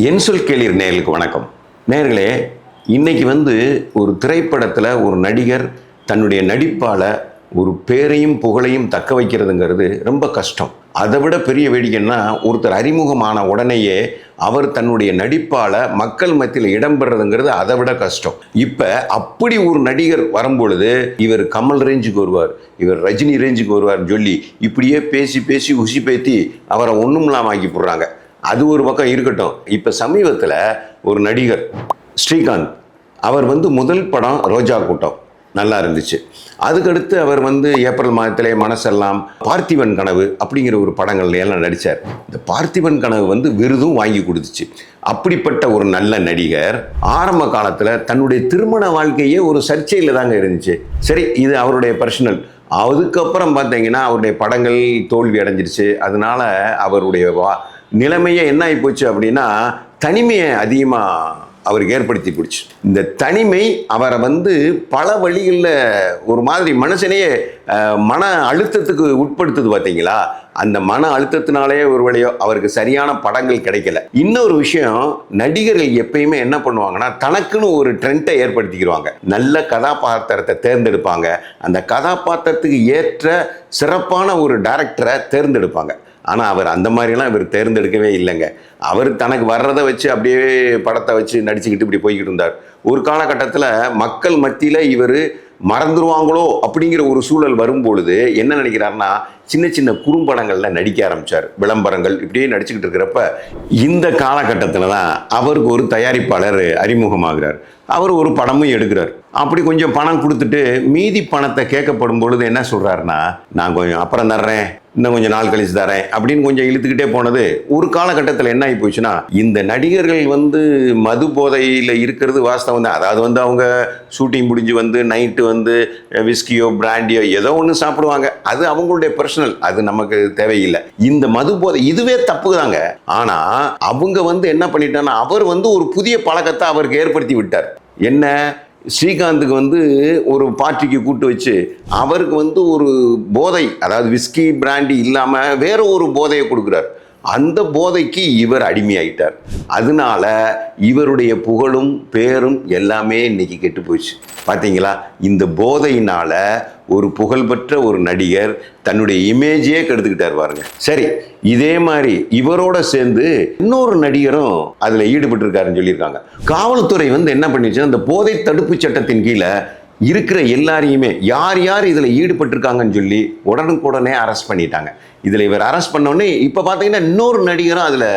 என் சொல் கேளீர் நேர்களுக்கு வணக்கம். நேர்களே இன்னைக்கு வந்து ஒரு திரைப்படத்தில் ஒரு நடிகர் தன்னுடைய நடிப்பால் ஒரு பேரையும் புகழையும் தக்க வைக்கிறதுங்கிறது ரொம்ப கஷ்டம். அதை விட பெரிய வேடிக்கைன்னா ஒருத்தர் அறிமுகமான உடனேயே அவர் தன்னுடைய நடிப்பால் மக்கள் மத்தியில் இடம்பெறதுங்கிறது அதை விட கஷ்டம். இப்போ அப்படி ஒரு நடிகர் வரும்பொழுது இவர் கமல் ரேஞ்சுக்கு வருவார் இவர் ரஜினி ரேஞ்சுக்கு வருவார்னு சொல்லி இப்படியே பேசி பேசி உசி பேத்தி அவரை ஒன்றும் இல்லாமல் ஆக்கி போடுறாங்க. அது ஒரு பக்கம் இருக்கட்டும். இப்போ சமீபத்தில் ஒரு நடிகர் ஸ்ரீகாந்த் அவர் வந்து முதல் படம் ரோஜா கூட்டம். நல்லா இருந்துச்சு. அதுக்கடுத்து அவர் வந்து ஏப்ரல் மாதத்திலே மனசெல்லாம் பார்த்திபன் கனவு அப்படிங்கிற ஒரு படங்கள்ல எல்லாம் நடித்தார் இந்த பார்த்திபன் கனவு வந்து விருதும் வாங்கி கொடுத்துச்சு. அப்படிப்பட்ட ஒரு நல்ல நடிகர் ஆரம்ப காலத்தில் தன்னுடைய திருமண வாழ்க்கையே ஒரு சர்ச்சையில் தாங்க இருந்துச்சு. சரி இது அவருடைய பர்சனல் அதுக்கப்புறம் பார்த்தீங்கன்னா அவருடைய படங்கள் தோல்வி அடைஞ்சிருச்சு. அதனால அவருடைய வா நிலைமையே என்ன ஆகி போச்சு அப்படின்னா தனிமையை அதிகமாக அவருக்கு ஏற்படுத்தி போச்சு. இந்த தனிமை அவரை வந்து பல வழிகளில் ஒரு மாதிரி மனுஷனையே மன அழுத்தத்துக்கு உட்படுத்துது பார்த்தீங்களா? அந்த மன அழுத்தத்தினாலேயே ஒரு வழியோ அவருக்கு சரியான படங்கள் கிடைக்கல. இன்னொரு விஷயம் நடிகர்கள் எப்பயுமே என்ன பண்ணுவாங்கன்னா தனக்குன்னு ஒரு ட்ரெண்டை ஏற்படுத்திக்கிடுவாங்க நல்ல கதாபாத்திரத்தை தேர்ந்தெடுப்பாங்க. அந்த கதாபாத்திரத்துக்கு ஏற்ற சிறப்பான ஒரு டைரக்டரை தேர்ந்தெடுப்பாங்க. ஆனால் அவர் அந்த மாதிரிலாம் இவர் தேர்ந்தெடுக்கவே இல்லைங்க. அவர் தனக்கு வர்றதை வச்சு அப்படியே படத்தை வச்சு நடிச்சுக்கிட்டு இப்படி போய்கிட்டு இருந்தார். ஒரு காலகட்டத்தில் மக்கள் மத்தியில் இவர் மறந்துடுவாங்களோ அப்படிங்கிற ஒரு சூழல் வரும்பொழுது என்ன நினைக்கிறாருன்னா சின்ன சின்ன குறும்படங்களில் நடிக்க ஆரம்பித்தார் விளம்பரங்கள் இப்படியே நடிச்சுக்கிட்டு இருக்கிறப்ப இந்த காலகட்டத்தில் தான் அவருக்கு ஒரு தயாரிப்பாளர் அறிமுகமாகிறார். அவர் ஒரு படமும் எடுக்கிறார். அப்படி கொஞ்சம் பணம் கொடுத்துட்டு மீதி பணத்தை கேட்கப்படும் பொழுது என்ன சொல்கிறாருன்னா நான் கொஞ்சம் அப்புறம் தர்றேன். இன்னும் கொஞ்சம் நாள் கழிச்சு தரேன் அப்படின்னு கொஞ்சம் இழுத்துக்கிட்டே போனது ஒரு காலகட்டத்தில் என்ன ஆகி போச்சுன்னா இந்த நடிகர்கள் வந்து மது போதையில் இருக்கிறது வாஸ்தவம் தான். அதாவது வந்து அவங்க ஷூட்டிங் முடிஞ்சு வந்து நைட்டு வந்து விஸ்கியோ பிராண்டியோ ஏதோ ஒன்று சாப்பிடுவாங்க. அது அவங்களுடைய பர்சனல் அது நமக்கு தேவையில்லை. இந்த மது போதை இதுவே தப்பு தாங்க ஆனால் அவங்க வந்து என்ன பண்ணிட்டாங்கன்னா அவர் வந்து ஒரு புதிய பழக்கத்தை அவருக்கு ஏற்படுத்தி விட்டார். என்ன? ஸ்ரீகாந்துக்கு வந்து ஒரு பார்ட்டிக்கு கூட்டு வச்சு அவருக்கு வந்து ஒரு போதை அதாவது விஸ்கி பிராண்டி இல்லாமல் வேற ஒரு போதையை கொடுக்குறாரு. அந்த போதைக்கு இவர் அடிமையாயிட்டார். அதனால இவருடைய புகழும் பேரும் எல்லாமே இன்னைக்கு கெட்டு போச்சு பார்த்தீங்களா இந்த போதையினால ஒரு புகழ்பெற்ற ஒரு நடிகர் தன்னுடைய இமேஜையே கெடுத்துக்கிட்டார் பாருங்க. சரி இதே மாதிரி இவரோட சேர்ந்து இன்னொரு நடிகரும் அதில் ஈடுபட்டிருக்காருன்னு சொல்லியிருக்காங்க. காவல்துறை வந்து என்ன பண்ணிச்சு அந்த போதை தடுப்பு சட்டத்தின் கீழே இருக்கிற எல்லாரையுமே யார் யார் இதில் ஈடுபட்டிருக்காங்கன்னு சொல்லி உடனுக்குடனே அரெஸ்ட் பண்ணிட்டாங்க. இதில் இவர் அரெஸ்ட் பண்ணோடனே இப்போ பார்த்தீங்கன்னா இன்னொரு நடிகரும் அதில்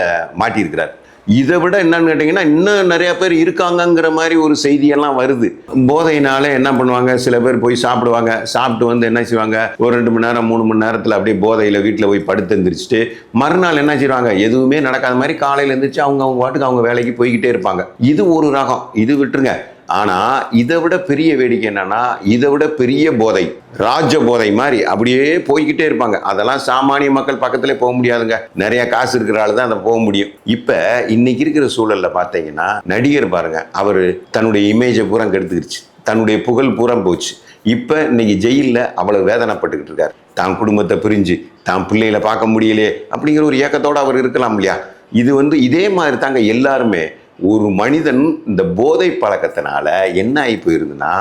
மாட்டியிருக்கிறார். இதை விட என்னன்னு கேட்டிங்கன்னா இன்னும் நிறையா பேர் இருக்காங்கங்கிற மாதிரி ஒரு செய்தியெல்லாம் வருது. போதையினால என்ன பண்ணுவாங்க? சில பேர் போய் சாப்பிடுவாங்க. சாப்பிட்டு வந்து என்ன செய்வாங்க? ஒரு ரெண்டு மணி நேரம் மூணு மணி நேரத்தில் அப்படியே போதையில் வீட்டில் போய் படுத்து எந்திரிச்சிட்டு மறுநாள் என்ன செய்வாங்க? எதுவுமே நடக்காத மாதிரி காலையில் எழுந்திரிச்சு அவங்க அவங்க பாட்டுக்கு அவங்க வேலைக்கு போய்கிட்டே இருப்பாங்க. இது ஒரு ரகம். இது விட்டுருங்க. ஆனால் இதை விட பெரிய வேடிக்கை என்னன்னா இதை விட பெரிய போதை ராஜ போதை மாதிரி அப்படியே போய்கிட்டே இருப்பாங்க. அதெல்லாம் சாமானிய மக்கள் பக்கத்தில் போக முடியாதுங்க. நிறைய காசு இருக்கிற ஆள் தான் அதை போக முடியும். இப்போ இன்னைக்கு இருக்கிற சூழல்ல பார்த்தீங்கன்னா நடிகர் பாருங்க அவர் தன்னுடைய இமேஜை பூரா கெடுத்துக்கிடுச்சு தன்னுடைய புகழ் பூரா போச்சு. இப்போ இன்னைக்கு ஜெயிலில் அவ்வளவு வேதனைப்பட்டுக்கிட்டு இருக்கார். தான் குடும்பத்தை பிரிஞ்சு தான் பிள்ளைகளை பார்க்க முடியலையே அப்படிங்கிற ஒரு ஏக்கத்தோடு அவர் இருக்கலாம் இல்லையா? இது வந்து இதே மாதிரி தாங்க எல்லாருமே ஒரு மனிதன் இந்த போதை பழக்கத்தினால என்ன ஆகி போயிருதுன்னா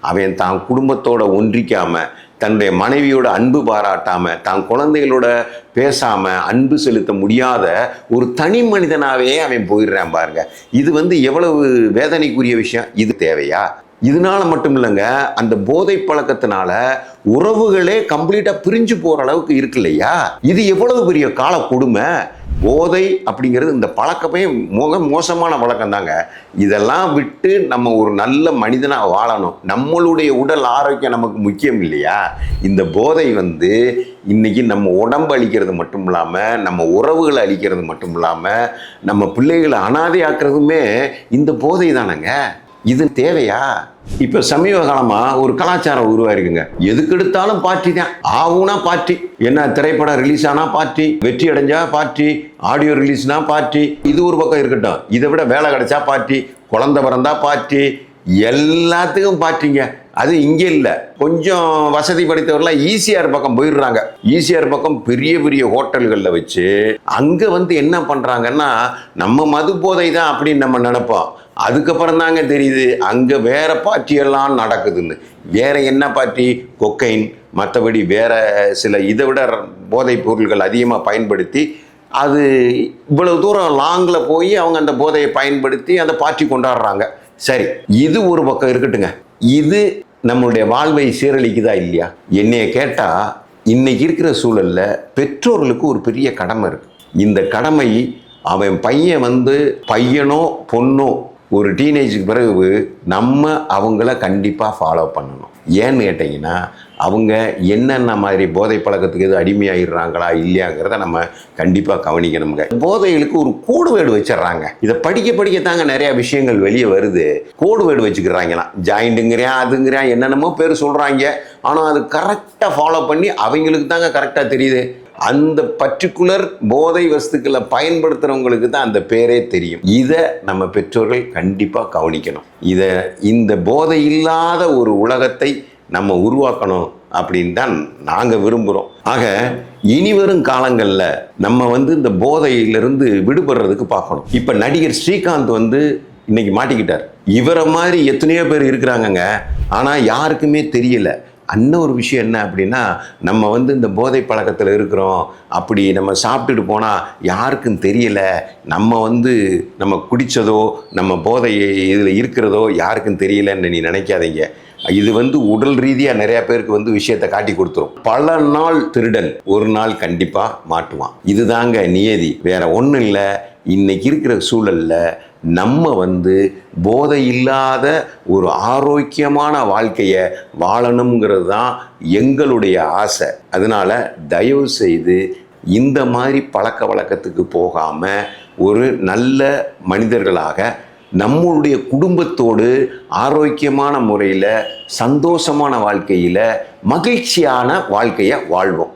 அவன் தான் குடும்பத்தோட ஒன்றிக்காமல் தன்னுடைய மனைவியோட அன்பு பாராட்டாமல் தான் குழந்தைகளோட பேசாமல் அன்பு செலுத்த முடியாத ஒரு தனி மனிதனாகவே அவன் போயிடுறான் பாருங்க. இது வந்து எவ்வளவு வேதனைக்குரிய விஷயம்? இது தேவையா? இதனால மட்டும் இல்லைங்க அந்த போதை பழக்கத்தினால உறவுகளே கம்ப்ளீட்டாக பிரிஞ்சு போகிற அளவுக்கு இருக்கு இல்லையா? இது எவ்வளவு பெரிய கால கொடுமை? போதை அப்படிங்கிறது இந்த பழக்கமே மிக மோசமான பழக்கம் தாங்க. இதெல்லாம் விட்டு நம்ம ஒரு நல்ல மனிதனாக வாழணும். நம்மளுடைய உடல் ஆரோக்கியம் நமக்கு முக்கியம் இல்லையா? இந்த போதை வந்து இன்னைக்கு நம்ம உடம்பு அழிக்கிறது மட்டும் இல்லாமல் நம்ம உறவுகளை அழிக்கிறது மட்டும் இல்லாமல் நம்ம பிள்ளைகளை அனாதையாக்குறதுமே இந்த போதை தானங்க. இது தேவையா? இப்ப சமீப காலமா ஒரு கலாச்சாரம் உருவாயிருக்குங்க. எதுக்கு எடுத்தாலும் பார்ட்டி தான். ஆவுனா பார்ட்டி என்ன திரைப்படம் ரிலீஸ் ஆனா பார்ட்டி வெற்றி அடைஞ்சா பார்ட்டி ஆடியோ ரிலீஸ்னா பார்ட்டி இது ஒரு பக்கம் இருக்கட்டும். இதை விட வேலை கிடைச்சா பார்ட்டி குழந்தை பிறந்தா பார்ட்டி எல்லாத்துக்கும் பார்ட்டிங்க அது இங்கே இல்லை. கொஞ்சம் வசதி படைத்தவர்கள்லாம் ஈசிஆர் பக்கம் போயிடுறாங்க. ஈசிஆர் பக்கம் பெரிய பெரிய ஹோட்டல்களில் வச்சு அங்கே வந்து என்ன பண்ணுறாங்கன்னா நம்ம மது போதை தான் அப்படின்னு நம்ம நினைப்போம். அதுக்கப்புறம் தாங்க தெரியுது அங்கே வேற பார்ட்டியெல்லாம் நடக்குதுன்னு. வேற என்ன பார்ட்டி கொக்கைன். மற்றபடி வேற சில இதை விட போதைப் பொருள்கள் அதிகமாக பயன்படுத்தி அது இவ்வளவு தூரம் லாங்கில் போய் அவங்க அந்த போதையை பயன்படுத்தி அந்த பார்ட்டி கொண்டாடுறாங்க. சரி இது ஒரு பக்கம் இருக்கட்டுங்க. இது நம்மளுடைய வாழ்வை சீரழிக்குதா இல்லையா? என்னைய கேட்டால் இன்னைக்கு இருக்கிற சூழலில் பெற்றோர்களுக்கு ஒரு பெரிய கடமை இருக்கு. இந்த கடமை அவன் பையன் வந்து பையனோ பொண்ணோ ஒரு டீனேஜுக்கு பிறகு நம்ம அவங்கள கண்டிப்பாக ஃபாலோ பண்ணணும். ஏன்னு கேட்டிங்கன்னா அவங்க என்னென்ன மாதிரி போதை பழக்கத்துக்கு எதுவும் அடிமையாகிடுறாங்களா இல்லையாங்கிறத நம்ம கண்டிப்பாக கவனிக்கணுங்க போதைகளுக்கு ஒரு கோடு வேடு வச்சிடுறாங்க. இதை படிக்க படிக்க தாங்க நிறைய விஷயங்கள் வெளியே வருது. கோடு வேடு வச்சுக்கிறாங்களாம். ஜாயிண்ட்டுங்கிறேன் அதுங்கிறேன் என்னென்னமோ பேர் சொல்கிறாங்க ஆனால் அது கரெக்டாக ஃபாலோ பண்ணி அவங்களுக்கு தாங்க கரெக்டாக தெரியுது. அந்த பர்டிகுலர் போதை வஸ்துக்களை பயன்படுத்துகிறவங்களுக்கு தான் அந்த பேரே தெரியும். இதை நம்ம பெற்றோர்கள் கண்டிப்பாக கவனிக்கணும். இதை இந்த போதை இல்லாத ஒரு உலகத்தை நம்ம உருவாக்கணும் அப்படின்னு தான் நாங்கள் விரும்புகிறோம் ஆக இனி வரும் காலங்களில் நம்ம வந்து இந்த போதையிலிருந்து விடுபடுறதுக்கு பார்க்கணும். இப்போ நடிகர் ஸ்ரீகாந்த் வந்து இன்னைக்கு மாட்டிக்கிட்டார். இவரை மாதிரி எத்தனையோ பேர் இருக்கிறாங்கங்க. ஆனால் யாருக்குமே தெரியலை. அன்ன ஒரு விஷயம் என்ன அப்படின்னா நம்ம வந்து இந்த போதை பழக்கத்தில் இருக்கிறோம் அப்படி நம்ம சாப்பிட்டுட்டு போனால் யாருக்கும் தெரியல நம்ம வந்து நம்ம குடித்ததோ நம்ம போதை இதில் இருக்கிறதோ யாருக்கும் தெரியலன்னு நீ நினைக்காதீங்க. இது வந்து உடல் ரீதியாக நிறைய பேருக்கு வந்து விஷயத்தை காட்டி கொடுத்துரும். பல நாள் திருடன் ஒரு நாள் கண்டிப்பாக மாட்டுவான். இதுதாங்க நியதி. வேற ஒன்றும் இல்லை. இன்னைக்கு இருக்கிற சூழலில் நம்ம வந்து போதை இல்லாத ஒரு ஆரோக்கியமான வாழ்க்கையை வாழணுங்கிறது தான் எங்களுடைய ஆசை. அதனால் தயவு செய்து இந்த மாதிரி பழக்க வழக்கத்துக்கு போகாமல் ஒரு நல்ல மனிதர்களாக நம்மளுடைய குடும்பத்தோடு ஆரோக்கியமான முறையில் சந்தோஷமான வாழ்க்கையில் மகிழ்ச்சியான வாழ்க்கையை வாழ்வோம்.